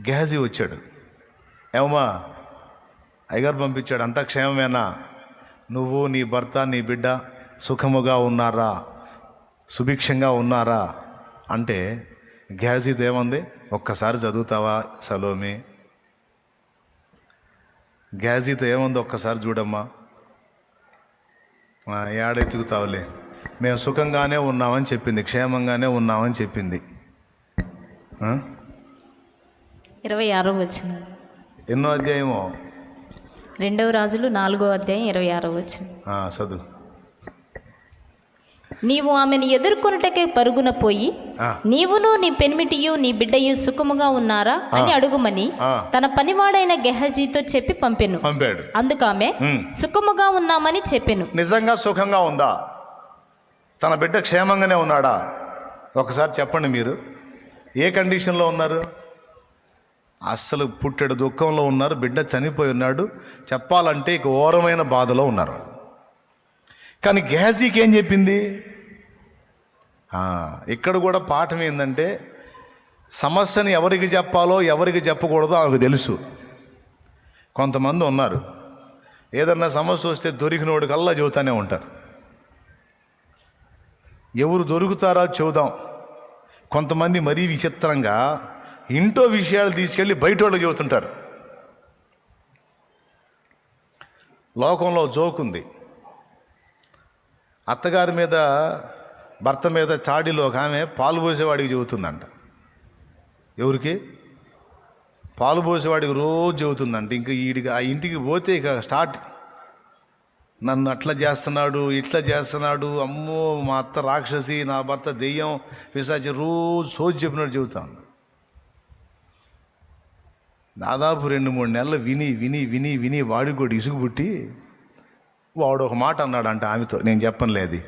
గెహజీ వచ్చాడు. ఏమమ్మా అయ్యగారు పంపించాడు అంతా క్షేమమేనా? నువ్వు నీ భర్త నీ బిడ్డ సుఖముగా ఉన్నారా? సుభిక్షంగా ఉన్నారా? అంటే గెహజీతో ఏముంది? ఒక్కసారి చదువుతావా సలోమి? గ్యాజీతో ఏముంది? ఒక్కసారి చూడమ్మా. ఏడెత్తుకుతావులే. మేము సుఖంగానే ఉన్నామని చెప్పింది క్షేమంగానే ఉన్నామని చెప్పింది. ఇరవై ఆరో వచ్చిన ఎన్నో అధ్యాయమో? రెండవ రాజులు నాలుగో అధ్యాయం ఇరవై ఆరో వచ్చిన చదువు. నీవు ఆమెను ఎదుర్కొనుటకే పరుగున పోయి. నీవును నీ పెనిమిటియు నీ బిడ్డయు సుఖముగా ఉన్నారా? అని అడుగుమని. తన పనివాడైన గెహజీతో చెప్పి పంపెను. పంపాడు. అందుకు ఆమె. సుఖముగా ఉన్నామని చెప్పెను. నిజంగా సుఖంగా ఉందా? తన బిడ్డ క్షేమంగానే ఉన్నాడా? ఒకసారి చెప్పండి మీరు. ఏ కండిషన్లో ఉన్నారు? అస్సలు పుట్టెడు దుఃఖంలో ఉన్నారు బిడ్డ చనిపోయి ఉన్నాడు. చెప్పాలంటే ఇక బాధలో ఉన్నారు కానీ గ్యాజీకి ఏం చెప్పింది? ఇక్కడ కూడా పాఠం ఏంటంటే సమస్యని ఎవరికి చెప్పాలో ఎవరికి చెప్పకూడదో ఆమెకు తెలుసు. కొంతమంది ఉన్నారు. ఏదన్నా సమస్య వస్తే దొరికినోడు కల్లా చెబుతానే ఉంటారు. ఎవరు దొరుకుతారో చూద్దాం. కొంతమంది మరీ విచిత్రంగా ఇంటో విషయాలు తీసుకెళ్ళి బయట వాళ్ళకి చెబుతుంటారు. లోకంలో జోకుంది అత్తగారి మీద భర్త మీద చాడిలో ఒక ఆమె పాలు పోసేవాడికి చెబుతుందంట. ఎవరికి? పాలు పోసేవాడికి రోజు చెబుతుందంట. ఇంకా వీడికి ఆ ఇంటికి పోతే ఇక స్టార్ట్. నన్ను అట్లా చేస్తున్నాడు ఇట్లా చేస్తున్నాడు అమ్మో మా అత్త రాక్షసి నా భర్త దెయ్యం విశాచి రోజు సోజు చెప్పినట్టు చెబుతాను దాదాపు రెండు మూడు నెలలు విని విని విని విని వాడికి కూడా ఇసుగు పుట్టి వాడు ఒక మాట అన్నాడు అంట ఆమెతో. నేను చెప్పనులే అది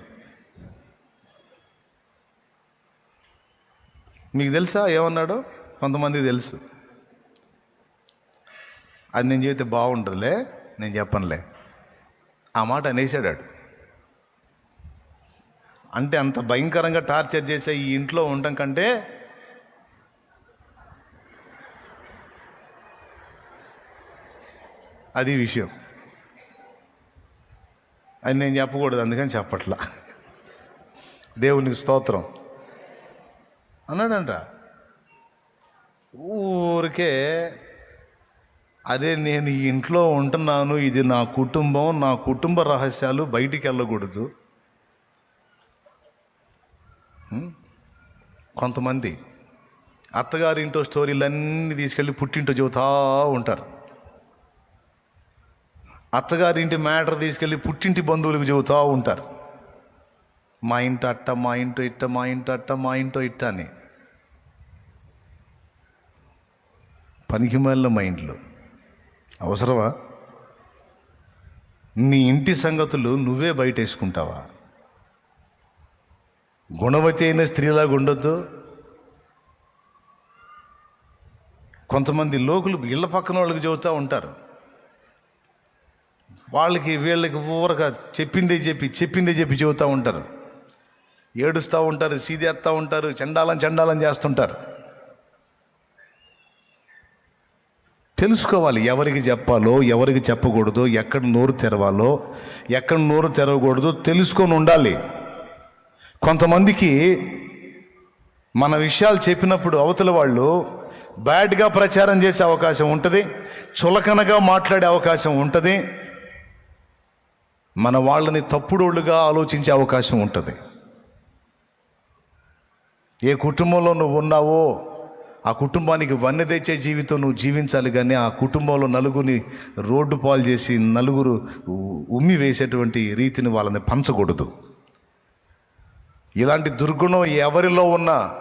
మీకు తెలుసా ఏమన్నాడో? కొంతమందికి తెలుసు. అది నేను చెబితే బాగుంటుందిలే నేను చెప్పనులే. ఆ మాట అనేసాడాడు అంటే అంత భయంకరంగా టార్చర్ చేసే ఈ ఇంట్లో ఉండటం కంటే అది విషయం. అది నేను చెప్పకూడదు అందుకని చెప్పట్లా. దేవునికి స్తోత్రం. అన్నాడంట. ఊరికే అదే నేను ఈ ఇంట్లో ఉంటున్నాను ఇది నా కుటుంబం నా కుటుంబ రహస్యాలు బయటికి వెళ్ళకూడదు. కొంతమంది అత్తగారింటో స్టోరీలన్నీ తీసుకెళ్ళి పుట్టింటో చెబుతా ఉంటారు. అత్తగారింటి మ్యాటర్ తీసుకెళ్ళి పుట్టింటి బంధువులకు చెబుతూ ఉంటారు. మా ఇంట అట్ట మా ఇంటో ఇట్ట మా ఇంట అట్ట మా ఇంటో ఇట్ట అని. పనికిమాలిన మైండ్లు అవసరమా? నీ ఇంటి సంగతులు నువ్వే బయట వేసుకుంటావా గుణవతి అయిన స్త్రీలాగా ఉండొద్దు. కొంతమంది లోకులు ఇళ్ళ పక్కన వాళ్ళకి చెబుతూ ఉంటారు. వాళ్ళకి వీళ్ళకి ఊరక చెప్పిందే చెప్పి చెప్పిందే చెప్పి చెబుతూ ఉంటారు. ఏడుస్తూ ఉంటారు సీదేస్తూ ఉంటారు చండాలం చండాలం చేస్తుంటారు. తెలుసుకోవాలి ఎవరికి చెప్పాలో ఎవరికి చెప్పకూడదు ఎక్కడ నోరు తెరవాలో ఎక్కడ నోరు తెరవకూడదు తెలుసుకొని ఉండాలి. కొంతమందికి మన విషయాలు చెప్పినప్పుడు అవతల వాళ్ళు బ్యాడ్గా ప్రచారం చేసే అవకాశం ఉంటుంది చులకనగా మాట్లాడే అవకాశం ఉంటుంది మన వాళ్ళని తప్పుడోళ్ళుగా ఆలోచించే అవకాశం ఉంటుంది. ఏ కుటుంబంలో నువ్వు ఉన్నావో ఆ కుటుంబానికి వన్నె తెచ్చే జీవితం నువ్వు జీవించాలి కానీ ఆ కుటుంబంలో నలుగురిని రోడ్డు పాలు చేసి నలుగురు ఉమ్మి వేసేటువంటి రీతిని వాళ్ళని పంచకూడదు. ఇలాంటి దుర్గుణం ఎవరిలో ఉన్నా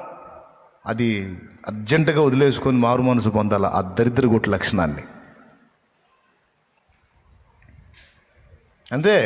అది అర్జెంటుగా వదిలేసుకొని మారు మనసు పొందాలి ఆ దరిద్ర లక్షణాన్ని. లక్షణాన్ని అంతే